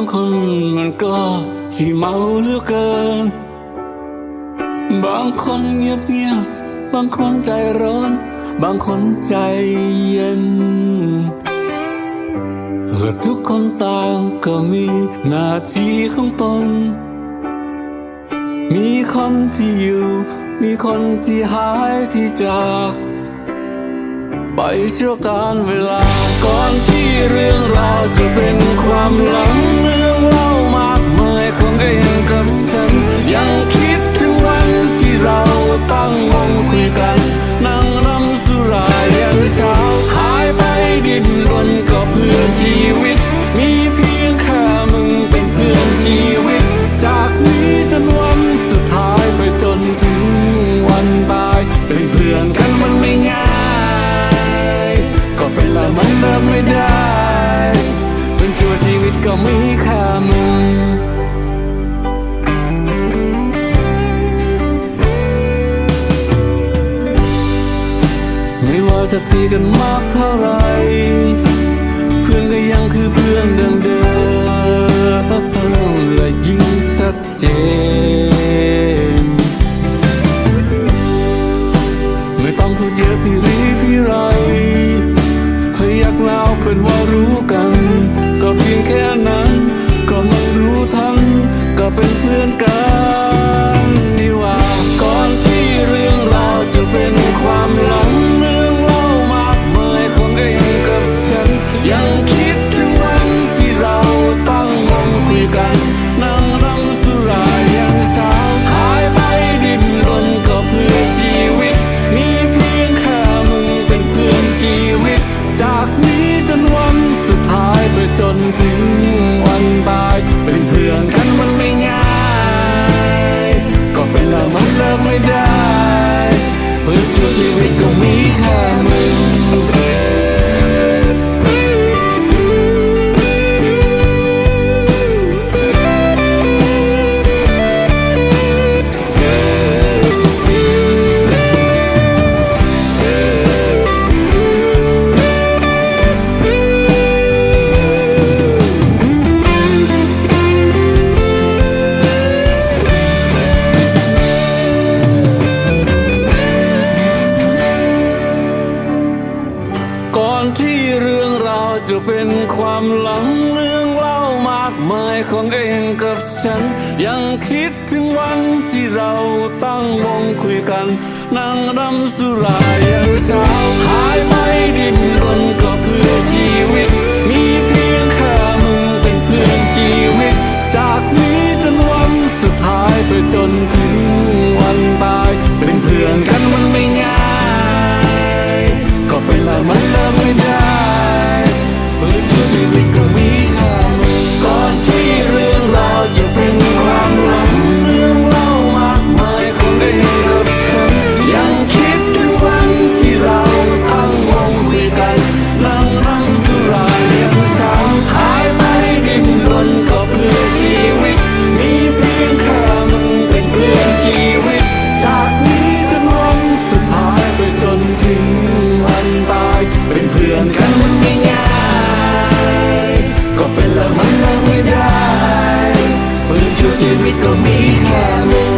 บางคนมันก็ขี้เมาเหลือเกิน บางคนเงียบเงียบบางคนใจร้อน บางคนใจเย็นและทุกคนต่างก็มีหน้าที่ของตน มีคนที่อยู่ มีคนที่หายที่จาก ไปชั่วการเวลา ก่อนที่เรื่องราวจะเป็นความหลังเรื่องเล่ามากมายของเองกับฉัน ยังคิดถึงวันที่เราตั้งวงคุยกัน นั่งนำสุรายันเช้าหายไปดินรนก็เพื่อชีวิต มีเพียงแค่มึงเป็นเพื่อนชีวิต จากนี้จนวันสุดท้ายไปจนถึงวันตายเป็นเพื่อน ก็มีแค่มึงไม่ว่าจะตีกันมากเท่าไร เพื่อนก็ยังคือเพื่อนเดิมๆและยิ่งชัดเจน ไม่ต้องพูดเยอะพี่ แค่นั้น ก็มันรู้ทั้งก็เป็นเพื่อนกัน มือสู้ชีวิตก็มีแค่มึง ที่เรื่องราวจะเป็นความหลังเรื่องเล่ามากมายของเองกับฉัน ยังคิดถึงวันที่เราตั้งวงคุยกัน นั่งรำสุรายันเช้าหายไปดินรนก็เพื่อชีวิต มีเพียงแค่มึงเป็นเพื่อนชีวิต จากนี้จนวันสุดท้ายไปจน ชีวิตก็มีแค่มึง